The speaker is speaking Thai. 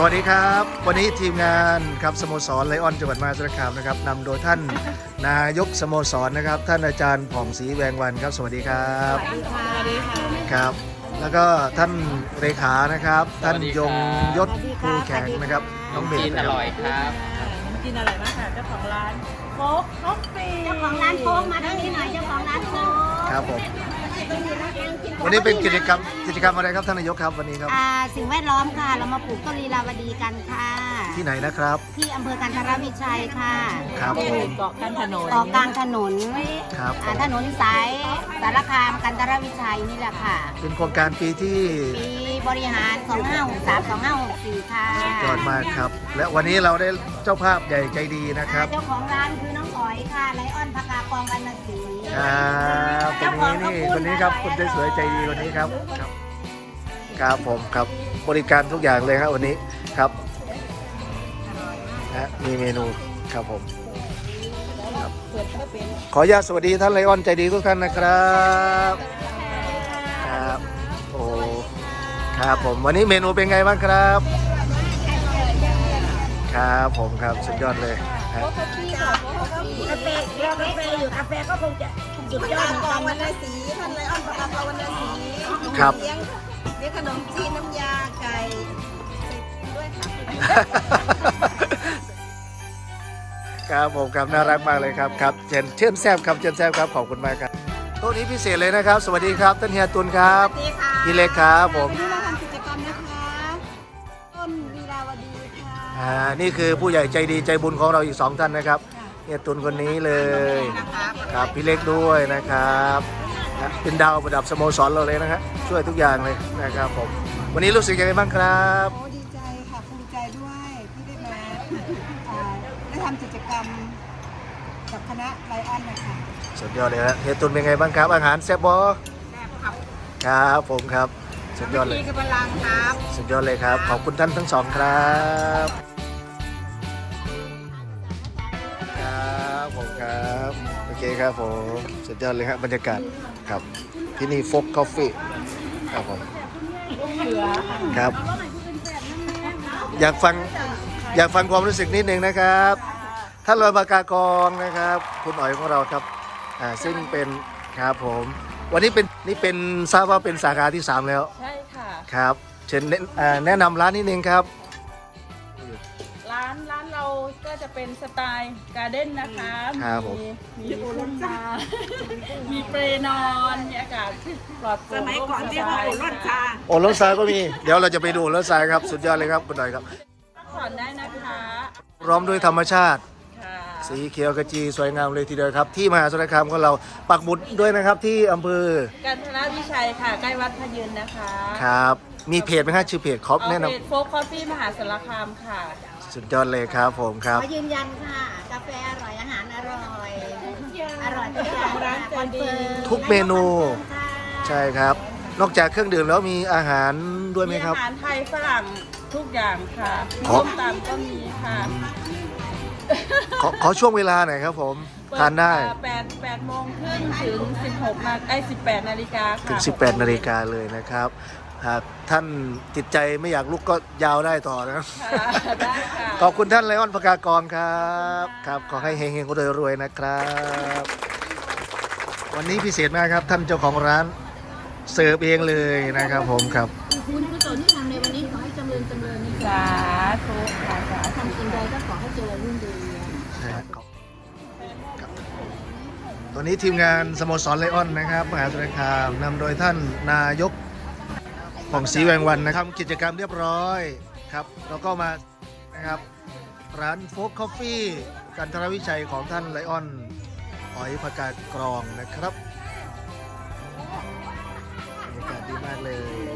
สวัสดีครับ วันนี้ทีมงานครับสโมสรไลออนจังหวัดมหาสารคามนะครับนำโดยท่านนายกสโมสรนะครับ ท่านอาจารย์ผ่องศรีแวงวันครับ สวัสดีครับสวัสดีค่ะสวัสดีค่ะครับ แล้วก็ท่านเลขานะครับ ท่านยงยศภูแข็งนะครับน้องเมกิย์นนะอครับร่อยครับกินอร่อยมากค่ะเจ้าของร้านโฟกคอฟฟี่เจ้าของร้านโค้งมาทางนี้หน่อยเจ้าของร้านโค้งครับผม วันนี้เป็นกิจกรรมกิจกรรมอะไรครับท่านนายกครับวันนี้ครับ อ่าสิ่งแวดล้อมค่ะ เรามาปลูกต้นลีลาวดีกันค่ะ ที่ไหนนะครับ ที่อำเภอกันทรวิชัยค่ะครับผมเกาะกลางถนนต่อกลางถนนครับผอ่ามถนนสายสารคามกันทรวิชัยนี่แหละค่ะ เป็นโครงการปีที่ปีบริหาร 2563 2564 ค่ะยอดมากครับ และวันนี้เราได้เจ้าภาพใหญ่ใจดีนะครับ เจ้าของร้านคือน้อง อ๋อยค่ะไลออนพกากองวรรณศรีครับคนนี้นี่คนนี้ครับคนสวยๆใจดีคนนี้ครับครับ ครับผมครับบริการทุกอย่างเลยครับวันนี้ครับนะมีเมนูครับผมครับขออนุญาตสวัสดีท่านไลออนใจดีทุกท่านนะครับครับโอ้ครับผมวันนี้เมนูเป็นไงบ้างครับ ครับผมครับสุดยอดเลย ครับกาแฟรอกาแฟอยู่กาแฟก็คงจะสุดยอดเหมือนกันวรรณนะศรีท่านไลออนปภาวรรณศรีครับ เลี้ยงเลี้ยงขนมจีนน้ำยาไก่ใส่ด้วยค่ะครับผมครับน่ารักมากเลยครับครับเชิญเชิญแซมครับเชิญแซมครับขอบคุณมากครับโต๊ะนี้พิเศษเลยนะครับ สวัสดีครับท่านเฮียตุลครับสวัสดีค่ะพี่เล็กครับผมวันนี้เรา อ่านี่คือผู้ใหญ่ใจดีใจบุญของเราอีกสองท่านนะครับเฮียตุลคนนี้เลยครับพี่เล็กด้วยนะครับนะเป็นดาวประดับสโมสรเราเลยนะฮะช่วยทุกอย่างเลยนะครับผมวันนี้รู้สึกยังไงบ้างครับ โอ้ดีใจค่ะภูมิใจด้วยที่ได้มาอ่าได้ทำกิจกรรมกับคณะไลออนนะคะสุดยอดเลยฮะเฮียตุลเป็นไงบ้างครับ อาหารแซ่บบอแซ่บครับครับผมครับสุดยอดเลยพี่กับพลังครับ สุดยอดเลยครับ ขอบคุณท่านทั้งสองครับ ครับผมครับ โอเคครับผมสุดยอดเลยครับบรรยากาศครับ ที่นี่ฟกคอฟฟี่ครับผมครับ อยากฟังอยากฟังความรู้สึกนิดหนึ่งนะครับท่านรองปากากองนะครับ คุณอ๋อยของเราครับอ่าซึ่งเป็นครับผม วันนี้เป็นนี่เป็นทราบว่าเป็นสาขาที่ 3 แล้ว ใช่ค่ะ ครับ เชิญแนะอ่าแนะนำร้านนิดนึงครับ ก็จะเป็นสไตล์การ์เด้นนะคะครับผม มีพุ่มมามีเปรย์นอนมีอากาศปลอดโปร่งสมัยก่อนเรียกว่าโอรสชาโอ้รถทรายก็มี เดี๋ยวเราจะไปดูรถทรายครับ สุดยอดเลยครับคุณหน่อยครับพักผ่อนได้นะคะพร้อมด้วยธรรมชาติค่ะสีเขียวกระจีสวยงามเลยทีเดียวครับ ที่มหาสารคามของเราปักหมุดด้วยนะครับที่อำเภอกันทรวิชัยค่ะ ใกล้วัดพยืนนะคะ ครับ มีเพจไหมครับชื่อเพจครอปเอาแนะนเพจโฟกคอฟฟี่มหาสารคามค่ะำ สุดยอดเลยครับผมคขรับอยืนยันค่ะ กาแฟอร่อยอาหารอร่อย อร่อยทุกอย่างร้านใจดีทุกเมนูค่ะใช่ครับ นอกจากเครื่องดื่มแล้วมีอาหารด้วยไหมมีครับ อาหารไทยฝรั่งทุกอย่างค่ะครบส้มตำก็มีค่ะขอขอช่วงเวลาหน่อยครับผมทานได้แปดแปดโมงครึ่งถึง16นาไอ้18นาฬิกาค่ะถึง 18 นาฬิกาเลยนะครับ หากท่านติดใจไม่อยากลุกก็ยาวได้ต่อนะครับ ค่ะได้ค่ะ ขอบคุณท่านไลออนประกากรครับ ครับ ขอให้เฮงๆก็รวยๆนะครับ วันนี้พิเศษมากครับท่านเจ้าของร้านเสิร์ฟเองเลยนะครับผมครับคุณกุศลที่ทำในวันนี้ขอให้เจริญเจริญสาธุค่ะสาธุ ทำสิ่งใดก็ขอให้เจริญรุ่งเรืองครับครับตอนนี้ทีมงานสโมสรไลออนนะครับมหาสารคามนำโดยท่านนายก ของสีแวงวันนะครับกิจกรรมเรียบร้อยครับแล้วก็มานะครับร้านโฟกคอฟฟี่กันทรวิชัยของท่านไลออนอ๋อยผักกาดกรองนะครับบรรยากาศดีมากเลย